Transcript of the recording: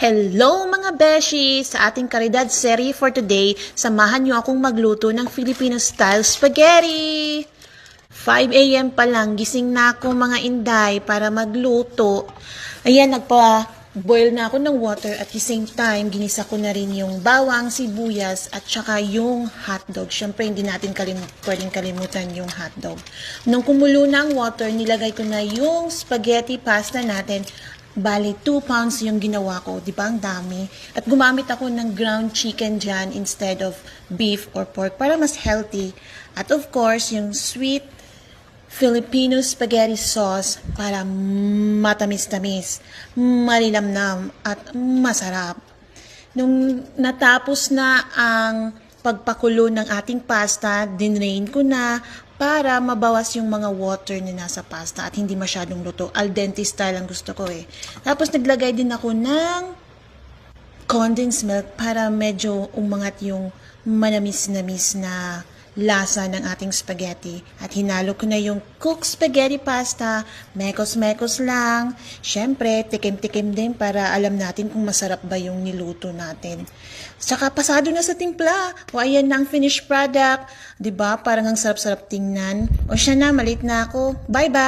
Hello mga beshi! Sa ating Karidad Serie for today, samahan niyo akong magluto ng Filipino-style spaghetti! 5 a.m. pa lang, gising na ako mga inday para magluto. Ayan, nagpa-boil na ako ng water at the same time, ginisa ko na rin yung bawang, sibuyas at saka yung hotdog. Siyempre, hindi natin kalim pwedeng kalimutan yung hotdog. Nung kumulo na ang water, nilagay ko na yung spaghetti pasta natin Bali, 2 pounds yung ginawa ko. Di ba? Ang dami. At gumamit ako ng ground chicken dyan instead of beef or pork para mas healthy. At of course, yung sweet Filipino spaghetti sauce para matamis-tamis, malilamnam at masarap. Nung natapos na ang pagpakulo ng ating pasta, dinrain ko na para mabawas yung mga water na nasa pasta at hindi masyadong luto. Al dente style ang gusto ko eh. Tapos naglagay din ako ng condensed milk para medyo umangat yung manamis-namis na lasa ng ating spaghetti. At hinalo ko na yung cooked spaghetti pasta, mekos-mekos lang. Siyempre, tikim-tikim din para alam natin kung masarap ba yung niluto natin. Saka pasado na sa timpla. O ayan na ang finished product. ba Parang ang sarap-sarap tingnan. O siya na, malit na ako. Bye-bye!